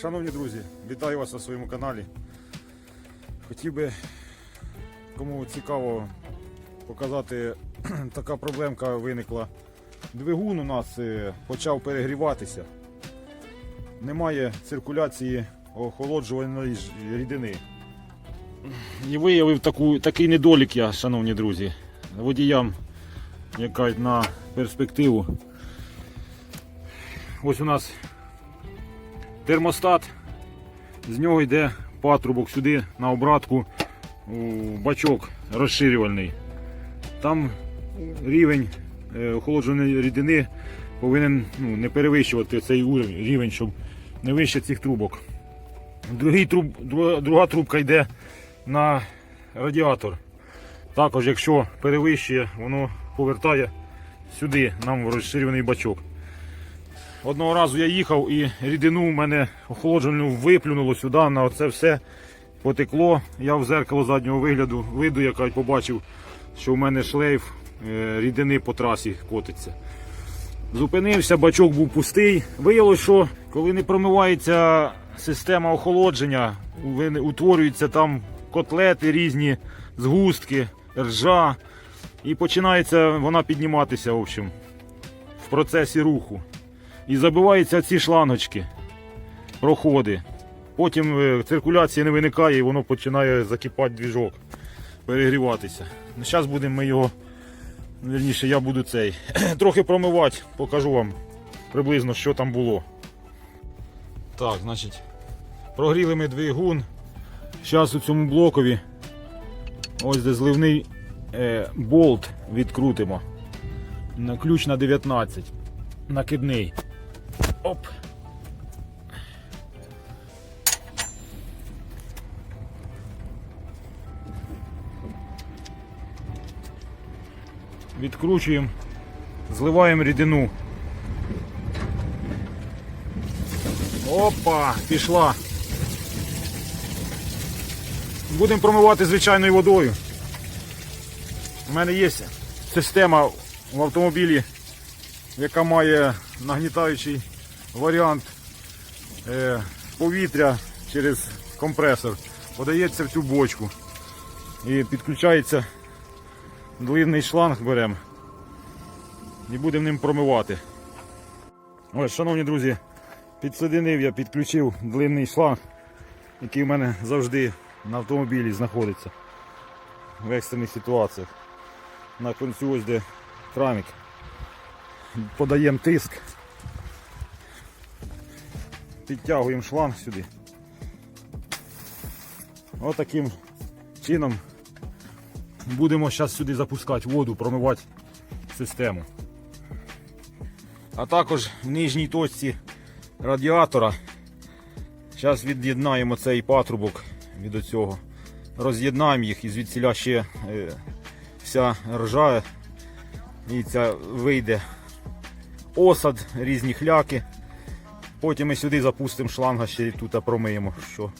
Шановні друзі, вітаю вас на своєму каналі. Хотів би, кому цікаво, показати, така проблемка виникла. Двигун у нас е, почав перегріватися. Немає циркуляції охолоджувальної рідини. І виявив таку, такий недолік я, шановні друзі, водіям, яка на перспективу. Ось у нас термостат, з нього йде патрубок сюди на обратку бачок розширювальний. Там рівень е, охолодженої рідини повинен ну, не перевищувати цей рівень, щоб не вище цих трубок. Другий труб, друга трубка йде на радіатор. Також, якщо перевищує, воно повертає сюди, нам в розширюваний бачок. Одного разу я їхав і рідину в мене охолоджену виплюнуло сюди, на це все потекло. Я в зеркало заднього вигляду виду, яка побачив, що в мене шлейф е, рідини по трасі котиться. Зупинився, бачок був пустий. Виявилось, що коли не промивається система охолодження, утворюються там котлети різні, згустки, ржа. І починається вона підніматися в общем, в процесі руху. І забиваються ці шлангочки, проходи. Потім е, циркуляції не виникає і воно починає закипати двіжок, перегріватися. Ну, Зараз будемо ми його, вірніше, я буду цей трохи промивати, покажу вам приблизно, що там було. Так, значить, прогріли ми двигун. Зараз у цьому блокові ось де зливний е, болт відкрутимо. Ключ на 19. Накидний. Оп. Відкручуємо, зливаємо рідину. Опа, пішла. Будемо промивати звичайною водою. У мене є система в автомобілі, яка має нагнітаючий варіант е, повітря через компресор. Подається в цю бочку. І підключається длинний шланг беремо. І будемо ним промивати. Ось, шановні друзі, підсоединив я, підключив длинний шланг, який в мене завжди на автомобілі знаходиться в екстрених ситуаціях. На кінцю ось де крамик. Подаємо тиск. Підтягуємо шланг сюди. Отаким чином будемо зараз сюди запускати воду, промивати систему. А також в нижній точці радіатора. Зараз від'єднаємо цей патрубок від оцього. Роз'єднаємо їх і звідсіля ще е, вся ржа і ця вийде осад, різні хляки. Потім ми сюди запустимо шланга ще тут промиємо, що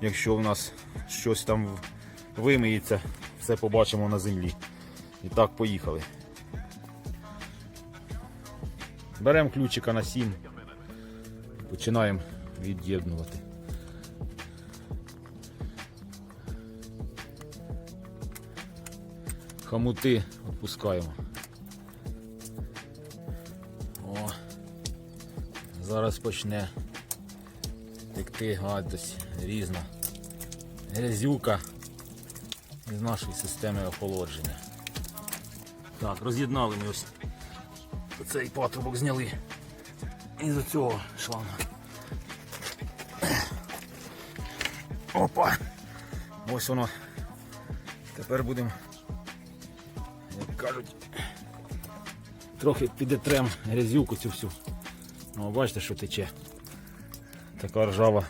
якщо у нас щось там вимиється, все побачимо на землі. І так, поїхали. Беремо ключика на 7. Починаємо від'єднувати. Хамути опускаємо. Зараз почне текти гадость різна. Грязюка із нашої системи охолодження. Так, роз'єднали ми ось цей патрубок зняли із цього шланга. Опа! Ось воно. Тепер будемо, як кажуть, трохи підетрем грязюку цю всю. О, бачите, що тече. Така ржава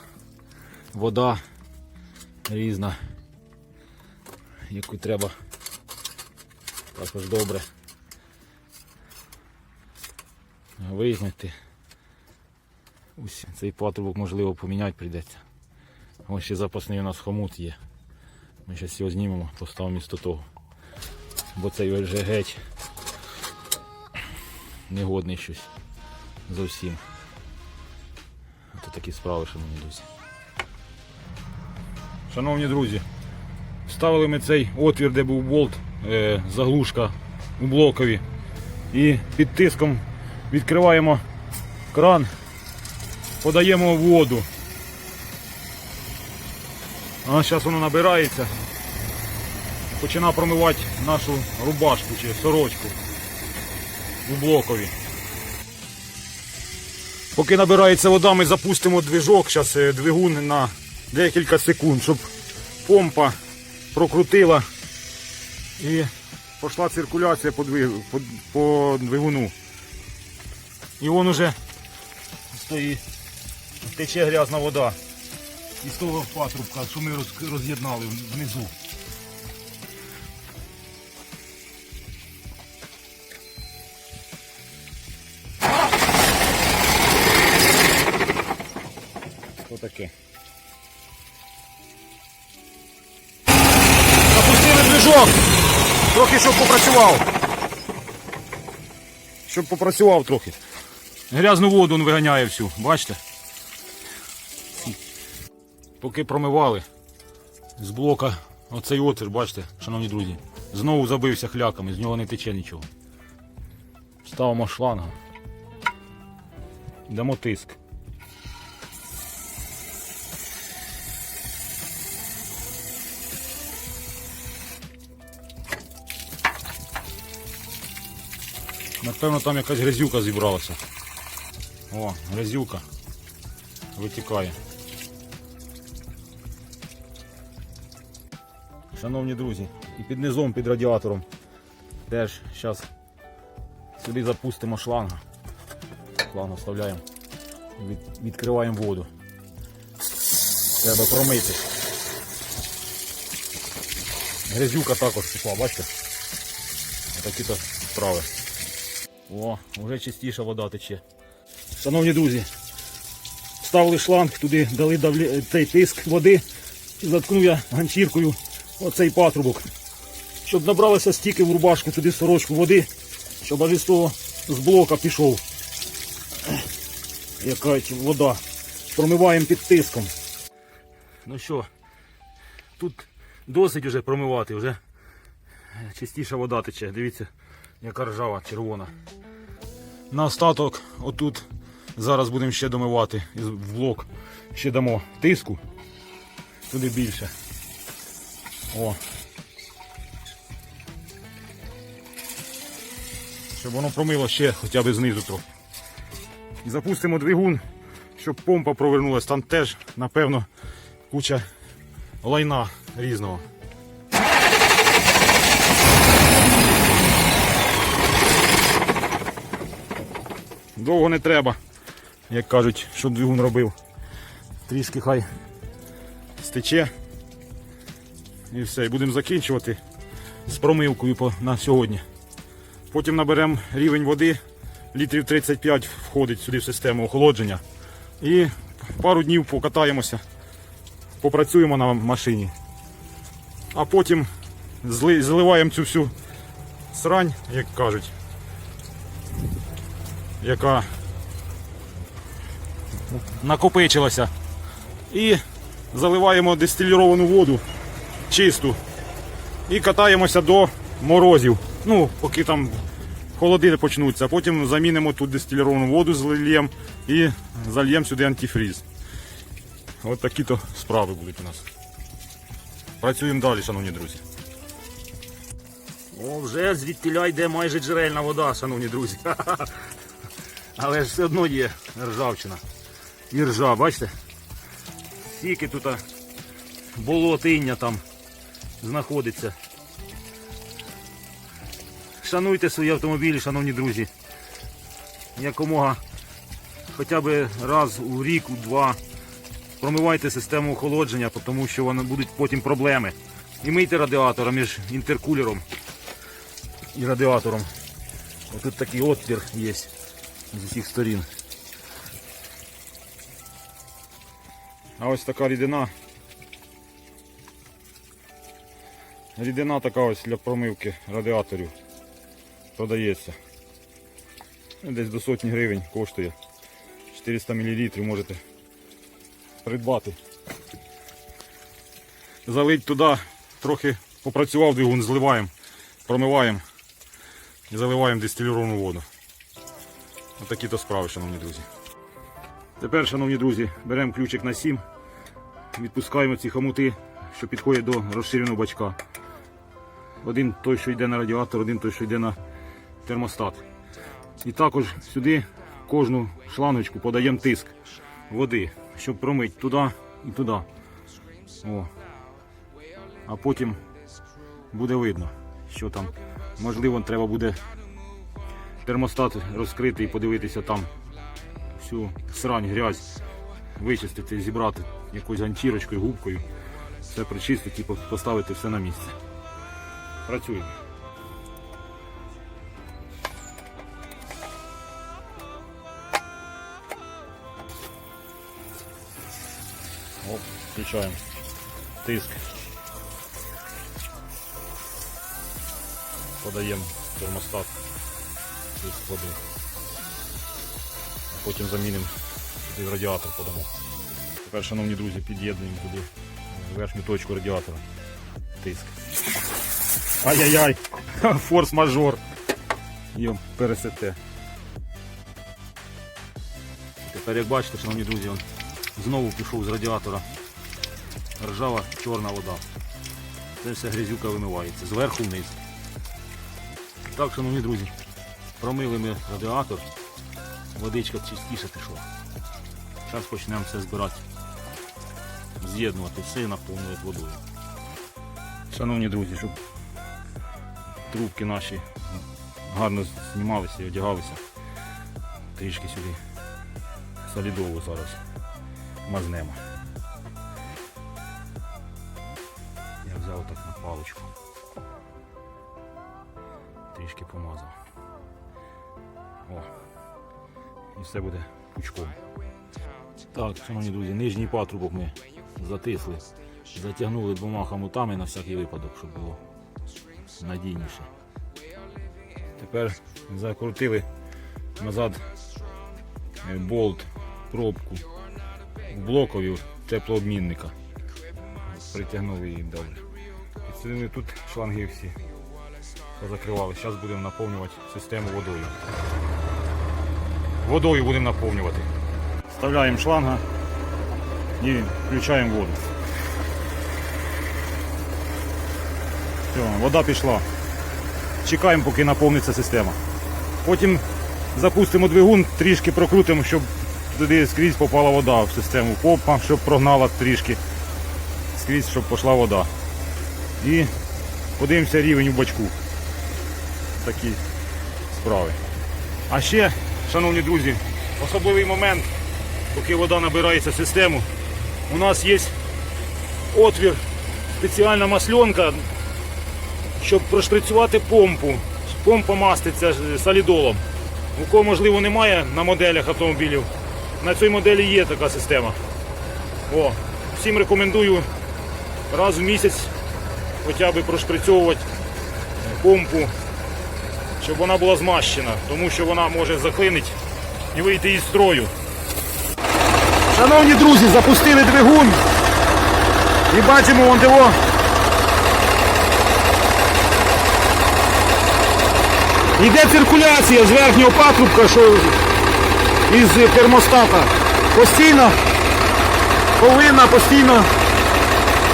вода різна, яку треба також добре вигнати. Ось цей патрубок можливо поміняти прийдеться. Ось ще запасний у нас хомут є. Ми зараз його знімемо, поставимо місто того. Бо цей вже геть негодний щось. Зовсім. От такі справи, шановні друзі. Шановні друзі, вставили ми цей отвір, де був болт, е, заглушка у блокові. І під тиском відкриваємо кран, подаємо воду. А зараз воно набирається. Починає промивати нашу рубашку чи сорочку у блокові. Поки набирається вода, ми запустимо движок, зараз двигун на декілька секунд, щоб помпа прокрутила і пішла циркуляція по, двиг... по... по двигуну. І вон уже стоїть, тече грязна вода. Із того патрубка, що ми роз'єднали внизу. Отаке. Запустили движок. Трохи щоб попрацював. Щоб попрацював трохи. Грязну воду він виганяє всю, бачите? Поки промивали з блока оцей отвір, бачите, шановні друзі, знову забився хляками, з нього не тече нічого. Ставимо шланга. Дамо тиск. Напевно, там якась грязюка зібралася. О, грязюка. Витікає. Шановні друзі, і під низом, під радіатором теж зараз сюди запустимо шланга. Шланг вставляємо. Від, відкриваємо воду. Треба промити. Грязюка також пішла, бачите? Отакі то справи. О, вже чистіша вода тече. Шановні друзі, ставили шланг, туди дали давлі... цей тиск води і заткнув я ганчіркою оцей патрубок. Щоб набралося стільки в рубашку, туди сорочку води, щоб аж із того з блока пішов. Яка вода. Промиваємо під тиском. Ну що, тут досить вже промивати, вже чистіша вода тече. Дивіться, яка ржава червона. На остаток отут зараз будемо ще домивати в блок. Ще дамо тиску. Туди більше. О. Щоб воно промило ще хоча б знизу трохи. І запустимо двигун, щоб помпа провернулась. Там теж, напевно, куча лайна різного. Довго не треба, як кажуть, щоб двигун робив. Трішки хай стече. І все, і будемо закінчувати з промивкою на сьогодні. Потім наберемо рівень води, літрів 35 входить сюди в систему охолодження. І пару днів покатаємося, попрацюємо на машині. А потім зливаємо цю всю срань, як кажуть, яка накопичилася. І заливаємо дистиліровану воду чисту. І катаємося до морозів. Ну, поки там холоди почнуться. Потім замінимо тут дистиліровану воду зальємо і зальємо сюди антифріз. От такі то справи будуть у нас. Працюємо далі, шановні друзі. О, вже звідтіля йде майже джерельна вода, шановні друзі. Але ж все одно є ржавчина. І ржа, бачите? Скільки тут болотиння там знаходиться. Шануйте свої автомобілі, шановні друзі. Якомога хоча б раз у рік, у два. Промивайте систему охолодження, тому що вони будуть потім проблеми. І мийте радіатора між інтеркулером і радіатором. Ось такий отвір є з усіх сторін. А ось така рідина. Рідина така ось для промивки радіаторів продається. Десь до сотні гривень коштує. 400 мл можете придбати. Залить туди, трохи попрацював двигун, зливаємо, промиваємо і заливаємо дистиліровану воду. Отакі то справи, шановні друзі. Тепер, шановні друзі, беремо ключик на 7, відпускаємо ці хомути, що підходять до розширеного бачка. Один той, що йде на радіатор, один той, що йде на термостат. І також сюди кожну шлангочку подаємо тиск води, щоб промити туди і туди. О. А потім буде видно, що там. Можливо, треба буде термостат і подивитися там всю срань, грязь, вичистити, зібрати якоюсь ганчірочкою, губкою, все причистити і поставити все на місце. Працюємо. Оп, включаємо тиск. Подаємо термостат тиск води. Потім замінимо сюди радіатор подамо. Тепер, шановні друзі, під'єднуємо туди верхню точку радіатора. Тиск. Ай-яй-яй! Форс-мажор. Йо, пересете. Тепер, як бачите, шановні друзі, он знову пішов з радіатора ржава чорна вода. Це все грязюка вимивається зверху вниз. Так, шановні друзі, промили ми радіатор, водичка чистіше пішла. Зараз почнемо все збирати, з'єднувати все і наповнювати водою. Шановні друзі, щоб трубки наші гарно знімалися і одягалися, трішки сюди солідову зараз мазнемо. Я взяв так на паличку. Трішки помазав. О. І все буде пучком. Так, шановні друзі, нижній патрубок ми затисли. Затягнули двома хомутами на всякий випадок, щоб було надійніше. Тепер закрутили назад е, болт, пробку в блокові теплообмінника. Притягнули її добре. Підсилили тут шланги всі позакривали. Зараз будемо наповнювати систему водою. Водою будемо наповнювати. Вставляємо шланга і включаємо воду. Все, вода пішла. Чекаємо, поки наповниться система. Потім запустимо двигун, трішки прокрутимо, щоб туди скрізь попала вода в систему помпа, щоб прогнала трішки. Скрізь, щоб пішла вода. І подивимося рівень у бачку. Такі справи. А ще, шановні друзі, особливий момент, поки вода набирається в систему, у нас є отвір, спеціальна масленка, щоб прошприцювати помпу. Помпа маститься солідолом. У кого, можливо, немає на моделях автомобілів. На цій моделі є така система. О, всім рекомендую раз в місяць хоча б прошприцьовувати помпу, щоб вона була змащена, тому що вона може заклинити і вийти із строю. Шановні друзі, запустили двигун і бачимо вон диво. Йде циркуляція з верхнього патрубка, що із термостата. Постійно повинна постійно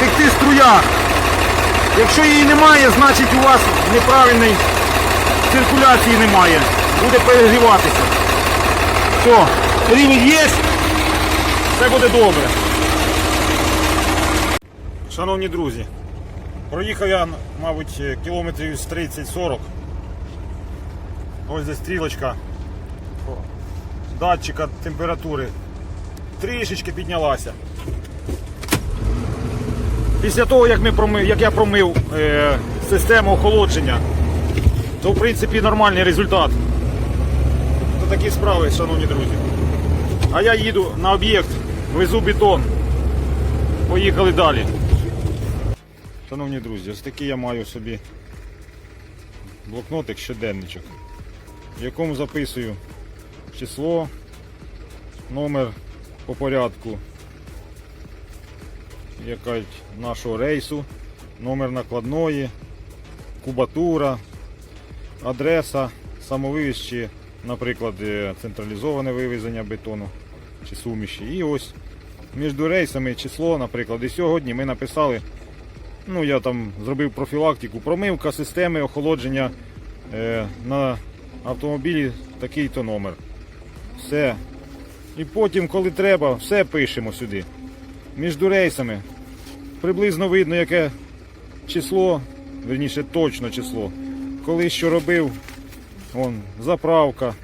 текти струя. Якщо її немає, значить у вас неправильної циркуляції немає. Буде перегріватися. Все, рівень є, все буде добре. Шановні друзі, проїхав я, мабуть, кілометрів з 30-40. Ось де стрілочка датчика температури трішечки піднялася. Після того, як, ми промив, як я промив е, систему охолодження, то в принципі нормальний результат. То такі справи, шановні друзі. А я їду на об'єкт, везу бетон. Поїхали далі. Шановні друзі, ось такий я маю собі блокнотик щоденничок, в якому записую число, номер по порядку, нашого рейсу, номер накладної, кубатура, адреса, самовивіз наприклад, е, централізоване вивезення бетону чи суміші. І ось між рейсами число, наприклад, і сьогодні ми написали, ну я там зробив профілактику, промивка системи охолодження е, на автомобілі такий-то номер. Все. І потім, коли треба, все пишемо сюди. Між рейсами. Приблизно видно, яке число, верніше точно число. Коли що робив, вон, заправка,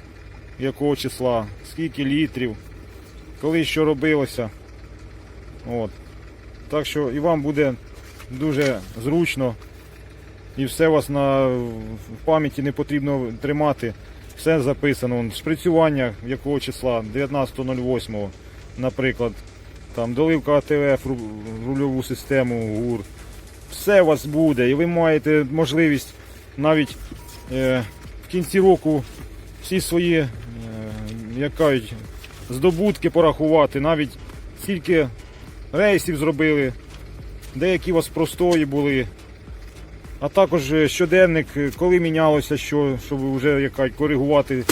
якого числа, скільки літрів, коли що робилося. От. Так що і вам буде дуже зручно. І все у вас на в пам'яті не потрібно тримати. Все записано. Вон, Шприцювання якого числа, 19.08, наприклад. Там доливка АТФ, рульову систему, ГУР. Все у вас буде. І ви маєте можливість навіть е, в кінці року всі свої е, як кажуть, здобутки порахувати, навіть скільки рейсів зробили, деякі у вас простої були. А також е, щоденник, е, коли мінялося, що, щоб вже як кажуть, коригувати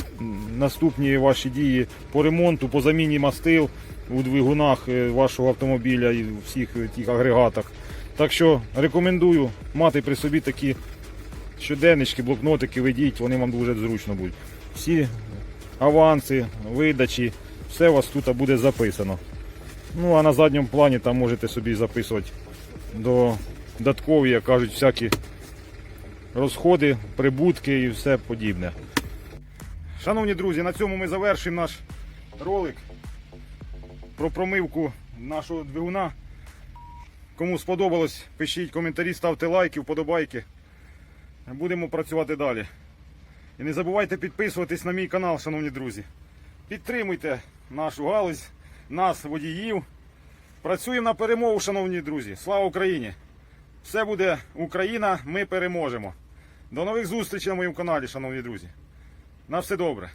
наступні ваші дії по ремонту, по заміні мастил у двигунах е, вашого автомобіля і всіх тих агрегатах. Так що рекомендую мати при собі такі щоденнички, блокнотики, ведіть, вони вам дуже зручно будуть. Всі аванси, видачі, все у вас тут буде записано. Ну а на задньому плані там можете собі записувати до додаткові, як кажуть, всякі розходи, прибутки і все подібне. Шановні друзі, на цьому ми завершимо наш ролик про промивку нашого двигуна. Кому сподобалось, пишіть коментарі, ставте лайки, вподобайки. Будемо працювати далі. І не забувайте підписуватись на мій канал, шановні друзі. Підтримуйте нашу галузь, нас, водіїв. Працюємо на перемогу, шановні друзі. Слава Україні! Все буде Україна, ми переможемо. До нових зустрічей на моєму каналі, шановні друзі. На все добре.